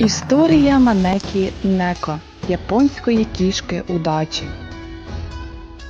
Історія Манекі Неко японської кішки удачі.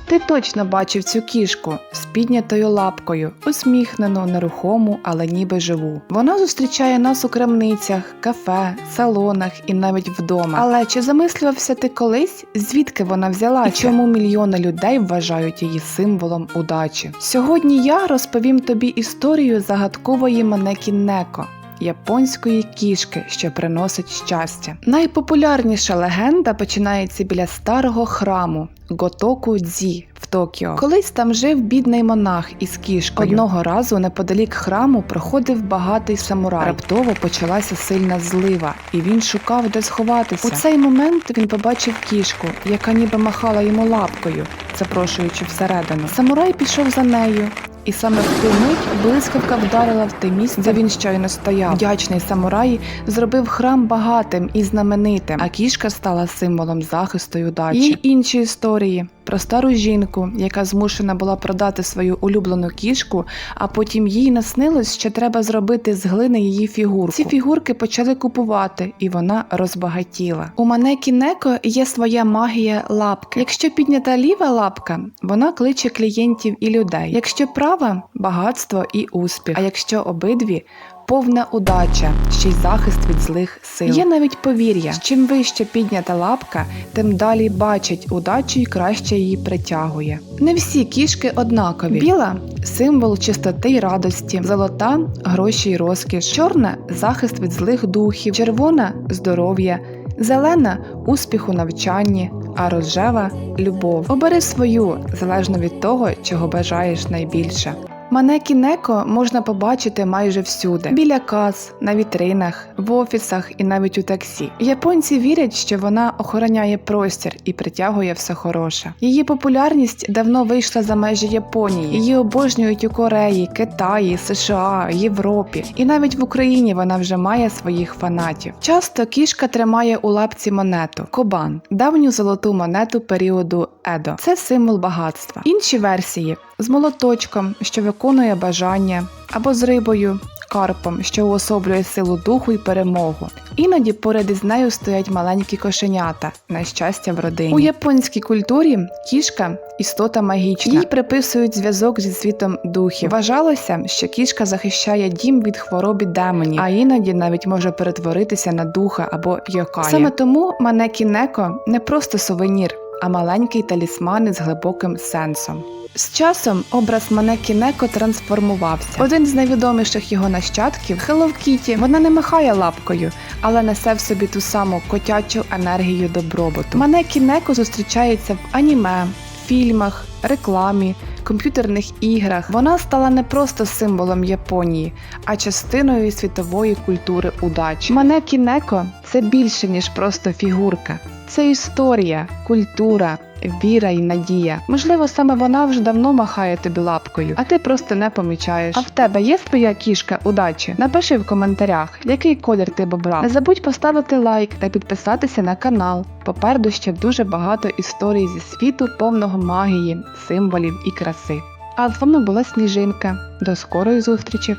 Ти точно бачив цю кішку з піднятою лапкою, усміхнену, нерухому, але ніби живу. Вона зустрічає нас у крамницях, кафе, салонах і навіть вдома. Але чи замислювався ти колись, звідки вона взялася? І чому мільйони людей вважають її символом удачі? Сьогодні я розповім тобі історію загадкової Манекі Неко японської кішки, що приносить щастя. Найпопулярніша легенда починається біля старого храму Готоку Дзі в Токіо. Колись там жив бідний монах із кішкою. Одного разу неподалік храму проходив багатий самурай. Раптово почалася сильна злива, і він шукав, де сховатися. У цей момент він побачив кішку, яка ніби махала йому лапкою, запрошуючи всередину. Самурай пішов за нею. І саме в ту мить блискавка вдарила в те місце, де він щойно стояв. Вдячний самурай зробив храм багатим і знаменитим, а кішка стала символом захисту і удачі. І інші історії про стару жінку, яка змушена була продати свою улюблену кішку, а потім їй наснилось, що треба зробити з глини її фігурку. Ці фігурки почали купувати, і вона розбагатіла. У Манекі Неко є своя магія лапки. Якщо піднята ліва лапка, вона кличе клієнтів і людей. Якщо права багатство і успіх. А якщо обидві повна удача, ще й захист від злих сил. Є навіть повір'я: чим вище піднята лапка, тим далі бачить удачу і краще її притягує. Не всі кішки однакові. Біла символ чистоти й радості, золота гроші й розкіш, чорна захист від злих духів, червона здоров'я. Зелена успіх у навчанні, а рожева любов. Обери свою залежно від того, чого бажаєш найбільше. Манекі Неко можна побачити майже всюди: біля кас, на вітринах, в офісах і навіть у таксі. Японці вірять, що вона охороняє простір і притягує все хороше. Її популярність давно вийшла за межі Японії. Її обожнюють у Кореї, Китаї, США, Європі. І навіть в Україні вона вже має своїх фанатів. Часто кішка тримає у лапці монету кобан, давню золоту монету періоду Едо. Це символ багатства. Інші версії з молоточком, що виконує бажання, або з рибою. Карпом, що уособлює силу духу і перемогу. Іноді поряд із нею стоять маленькі кошенята на щастя в родині. У японській культурі кішка істота магічна. Їй приписують зв'язок зі світом духів. Вважалося, що кішка захищає дім від хвороб і демонів, а іноді навіть може перетворитися на духа або йокая. Саме тому Манекі Неко не просто сувенір, а маленький талісман із глибоким сенсом. З часом образ Манекі Неко трансформувався. Один з найвідоміших його нащадків Hello Kitty. Вона не махає лапкою, але несе в собі ту саму котячу енергію добробуту. Манекі Неко зустрічається в аніме, фільмах, рекламі, комп'ютерних іграх. Вона стала не просто символом Японії, а частиною світової культури удачі. Манекі Неко це більше ніж просто фігурка. Це історія, культура, віра і надія. Можливо, саме вона вже давно махає тобі лапкою, а ти просто не помічаєш. А в тебе є своя кішка удачі? Напиши в коментарях, який колір ти б обрав. Не забудь поставити лайк та підписатися на канал. Попереду ще дуже багато історій зі світу повного магії, символів і краси. А з вами була Сніжинка. До скорої зустрічі.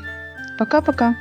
Пока-пока.